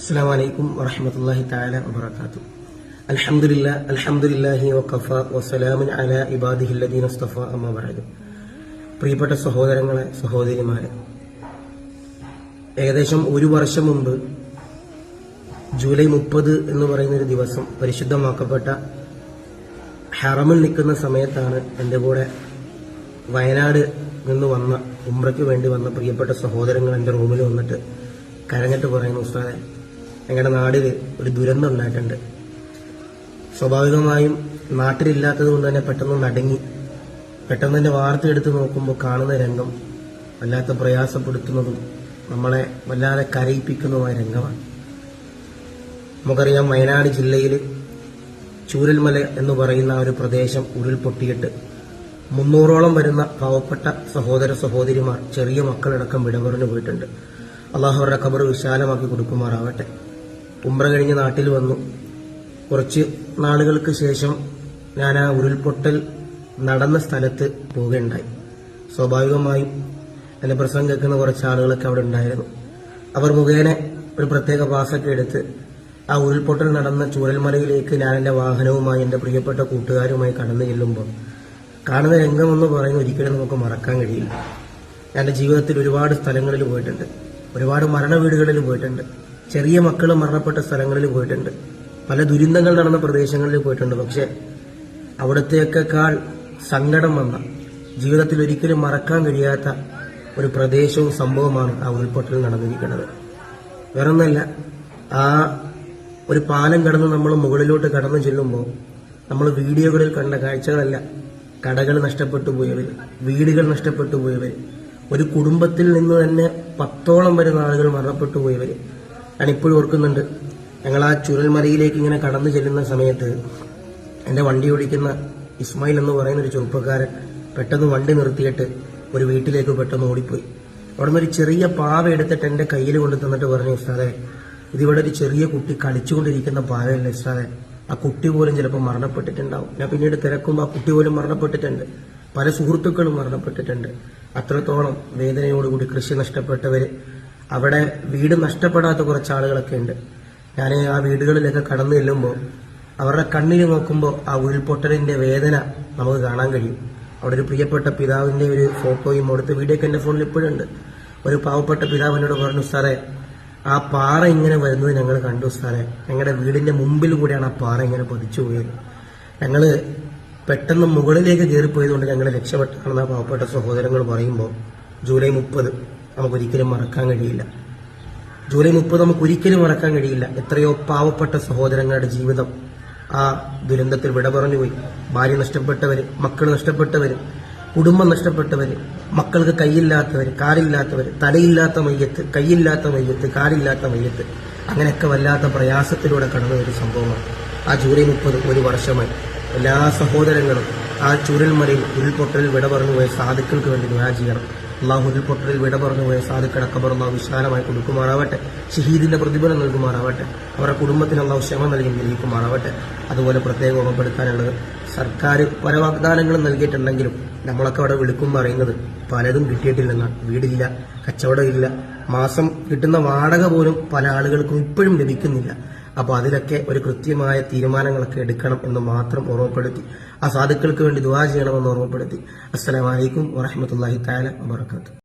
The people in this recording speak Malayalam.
السلام عليكم ورحمة الله تعالى وبركاته الحمد لله الحمد لله وكفى وسلام على عباده الذين اصطفى أما بعد പ്രിയപ്പെട്ട സഹോദരങ്ങളെ സഹോദരിമാരെ ഏകദേശം ഒരു വർഷം മുമ്പ് ജൂലൈ മുപ്പത് എന്ന് പറയുന്ന ഒരു ദിവസം പരിശുദ്ധമാക്കപ്പെട്ട ഹറമിൽ നിൽക്കുന്ന സമയത്താണ് എൻ്റെ കൂടെ വയനാട് നിന്ന് വന്ന ഉമ്രയ്ക്ക് വേണ്ടി വന്ന പ്രിയപ്പെട്ട സഹോദരങ്ങൾ എൻ്റെ റൂമിൽ വന്നിട്ട് കരഞ്ഞിട്ട് പറയുന്നു ഉസ്താദെ ഞങ്ങളുടെ നാടിന് ഒരു ദുരന്തം ഉണ്ടായിട്ടുണ്ട്. സ്വാഭാവികമായും നാട്ടിലില്ലാത്തത് കൊണ്ട് തന്നെ പെട്ടെന്ന് നടങ്ങി പെട്ടെന്ന് തന്നെ വാർത്ത എടുത്ത് നോക്കുമ്പോൾ കാണുന്ന രംഗം വല്ലാത്ത പ്രയാസപ്പെടുത്തുന്നതും നമ്മളെ വല്ലാതെ കരയിപ്പിക്കുന്നതുമായ രംഗമാണ്. നമുക്കറിയാം വയനാട് ജില്ലയിൽ ചൂരൽമല എന്ന് പറയുന്ന ഒരു പ്രദേശം ഉരുൾപൊട്ടിയിട്ട് മുന്നൂറോളം വരുന്ന പാവപ്പെട്ട സഹോദര സഹോദരിമാർ ചെറിയ മക്കളടക്കം വിടപറഞ്ഞു പോയിട്ടുണ്ട്. അള്ളാഹു അവരുടെ ഖബർ വിശാലമാക്കി കൊടുക്കുമാറാവട്ടെ. ഉമ്ര കഴിഞ്ഞ് നാട്ടിൽ വന്നു. കുറച്ച് നാളുകൾക്ക് ശേഷം ഞാൻ ആ ഉരുൾപൊട്ടൽ നടന്ന സ്ഥലത്ത് പോവുകയുണ്ടായി. സ്വാഭാവികമായും എന്റെ പ്രസംഗം കേൾക്കുന്ന കുറച്ച് ആളുകളൊക്കെ അവിടെ ഉണ്ടായിരുന്നു. അവർ മുഖേന ഒരു പ്രത്യേക പാസൊക്കെ എടുത്ത് ആ ഉരുൾപൊട്ടൽ നടന്ന ചൂരൽമലയിലേക്ക് ഞാൻ എന്റെ വാഹനവുമായി എന്റെ പ്രിയപ്പെട്ട കൂട്ടുകാരുമായി കടന്നു ചെല്ലുമ്പോൾ കാണുന്ന രംഗമെന്ന് പറയുന്നത് ഒരിക്കലും നമുക്ക് മറക്കാൻ കഴിയില്ല. എന്റെ ജീവിതത്തിൽ ഒരുപാട് സ്ഥലങ്ങളിൽ പോയിട്ടുണ്ട്. ഒരുപാട് മരണ വീടുകളിൽ പോയിട്ടുണ്ട്. ചെറിയ മക്കൾ മരണപ്പെട്ട സ്ഥലങ്ങളിൽ പോയിട്ടുണ്ട്. പല ദുരന്തങ്ങൾ നടന്ന പ്രദേശങ്ങളിൽ പോയിട്ടുണ്ട്. പക്ഷെ അവിടത്തേക്കാൾ സങ്കടം വന്ന ജീവിതത്തിൽ ഒരിക്കലും മറക്കാൻ കഴിയാത്ത ഒരു പ്രദേശവും സംഭവമാണ് ആ ഉരുൾപൊട്ടൽ നടന്നിരിക്കുന്നത്. വേറൊന്നല്ല ആ ഒരു പാലം കടന്ന് നമ്മൾ മുകളിലോട്ട് കടന്നു ചെല്ലുമ്പോൾ നമ്മൾ വീഡിയോകളിൽ കണ്ട കാഴ്ചകളല്ല. കടകൾ നഷ്ടപ്പെട്ടു പോയവർ വീടുകൾ നഷ്ടപ്പെട്ടു പോയവർ ഒരു കുടുംബത്തിൽ നിന്ന് തന്നെ പത്തോളം വരുന്ന ആളുകൾ മരണപ്പെട്ടു പോയവർ ഞാൻ ഇപ്പോഴും ഓർക്കുന്നുണ്ട്. ഞങ്ങൾ ആ ചുരൽമലയിലേക്ക് ഇങ്ങനെ കടന്നു ചെല്ലുന്ന സമയത്ത് എന്റെ വണ്ടി ഓടിക്കുന്ന ഇസ്മായിൽ എന്ന് പറയുന്ന ഒരു ചെറുപ്പക്കാരൻ പെട്ടെന്ന് വണ്ടി നിർത്തിയിട്ട് ഒരു വീട്ടിലേക്ക് പെട്ടെന്ന് ഓടിപ്പോയി. അവിടെ നിന്ന് ഒരു ചെറിയ പാവ എടുത്തിട്ട് എന്റെ കയ്യിൽ കൊണ്ട് തന്നിട്ട് പറഞ്ഞു ഉസ്താദെ ഇതിവിടെ ഒരു ചെറിയ കുട്ടി കളിച്ചുകൊണ്ടിരിക്കുന്ന പാവയല്ല ഉസ്താദെ. ആ കുട്ടി പോലും ചിലപ്പോൾ മരണപ്പെട്ടിട്ടുണ്ടാവും. ഞാൻ പിന്നീട് തിരക്കുമ്പോൾ ആ കുട്ടി പോലും മരണപ്പെട്ടിട്ടുണ്ട്. പല സുഹൃത്തുക്കളും മരണപ്പെട്ടിട്ടുണ്ട്. അത്രത്തോളം വേദനയോടുകൂടി കൃഷി നഷ്ടപ്പെട്ടവര് അവിടെ വീട് നഷ്ടപ്പെടാത്ത കുറച്ച് ആളുകളൊക്കെ ഉണ്ട്. ഞാൻ ആ വീടുകളിലൊക്കെ കടന്നു ചെല്ലുമ്പോൾ അവരുടെ കണ്ണിൽ നോക്കുമ്പോൾ ആ ഉരുൾപൊട്ടലിന്റെ വേദന നമുക്ക് കാണാൻ കഴിയും. അവിടെ ഒരു പ്രിയപ്പെട്ട പിതാവിന്റെ ഒരു ഫോട്ടോയും അവിടുത്തെ വീഡിയോ ഒക്കെ എന്റെ ഫോണിൽ ഇപ്പോഴുണ്ട് ഒരു പാവപ്പെട്ട പിതാവ് എന്നോട് പറഞ്ഞു സാറേ ആ പാറ ഇങ്ങനെ വരുന്നത് ഞങ്ങൾ കണ്ടു സാറേ ഞങ്ങളുടെ വീടിന്റെ മുമ്പിൽ കൂടിയാണ് ആ പാറ ഇങ്ങനെ പതിച്ചു പോയത്. ഞങ്ങൾ പെട്ടെന്ന് മുകളിലേക്ക് കയറിപ്പോയതുകൊണ്ട് ഞങ്ങൾ രക്ഷപ്പെട്ടാണെന്ന് ആ പാവപ്പെട്ട സഹോദരങ്ങൾ പറയുമ്പോൾ ജൂലൈ മുപ്പത് നമുക്കൊരിക്കലും മറക്കാൻ കഴിയില്ല. ജൂലൈ മുപ്പത് നമുക്ക് ഒരിക്കലും മറക്കാൻ കഴിയില്ല. എത്രയോ പാവപ്പെട്ട സഹോദരങ്ങളുടെ ജീവിതം ആ ദുരന്തത്തിൽ വിട പറഞ്ഞുപോയി ഭാര്യ നഷ്ടപ്പെട്ടവര് മക്കൾ നഷ്ടപ്പെട്ടവര് കുടുംബം നഷ്ടപ്പെട്ടവര് മക്കൾക്ക് കൈയില്ലാത്തവര് കാലില്ലാത്തവര് തലയില്ലാത്ത മയ്യത്ത് കൈയില്ലാത്ത മയ്യത്ത് കാലില്ലാത്ത മയ്യത്ത്. അങ്ങനെയൊക്കെ വല്ലാത്ത പ്രയാസത്തിലൂടെ കടന്ന ഒരു സംഭവമാണ് ആ ജൂലൈ മുപ്പത് ഒരു വർഷമായി. എല്ലാ സഹോദരങ്ങളും ആ ചുരൽമലയിൽ ഉരുൾപൊട്ടലിൽ വിട പറഞ്ഞുപോയ സാധുക്കൾക്ക് വേണ്ടി ദുരാചീകരണം അള്ളാഹു ഉരുൾപൊട്ടലിൽ വിട പറഞ്ഞു പോയ സാധുക്കളുടെ ഖബർ അള്ളാഹു വിശാലമായി കൊടുക്കുമാറാവട്ടെ. ഷഹീദിന്റെ പ്രതിഫലം നൽകുമാറാവട്ടെ. അവരുടെ കുടുംബത്തിന് അള്ളാഹു ക്ഷമ നൽകി നൽകിക്കുമാറാവട്ടെ അതുപോലെ പ്രത്യേകം ഓർമ്മപ്പെടുത്താനുള്ളത് സർക്കാർ പല വാഗ്ദാനങ്ങളും നൽകിയിട്ടുണ്ടെങ്കിലും നമ്മളൊക്കെ അവിടെ വിളിക്കും പറയുന്നത് പലതും കിട്ടിയിട്ടില്ലെന്നാണ് വീടില്ല കച്ചവടമില്ല. മാസം കിട്ടുന്ന വാടക പോലും പല ആളുകൾക്കും ഇപ്പോഴും ലഭിക്കുന്നില്ല. അപ്പോൾ അതിലൊക്കെ ഒരു കൃത്യമായ തീരുമാനങ്ങളൊക്കെ എടുക്കണം എന്ന് മാത്രം ഓർമ്മപ്പെടുത്തി. ആ സാധുക്കൾക്ക് വേണ്ടി ദുവാ ചെയ്യണമെന്ന് ഓർമ്മപ്പെടുത്തി. അസ്സലാമലൈക്കും വറഹമത്തല്ലാഹി താല വാത്തു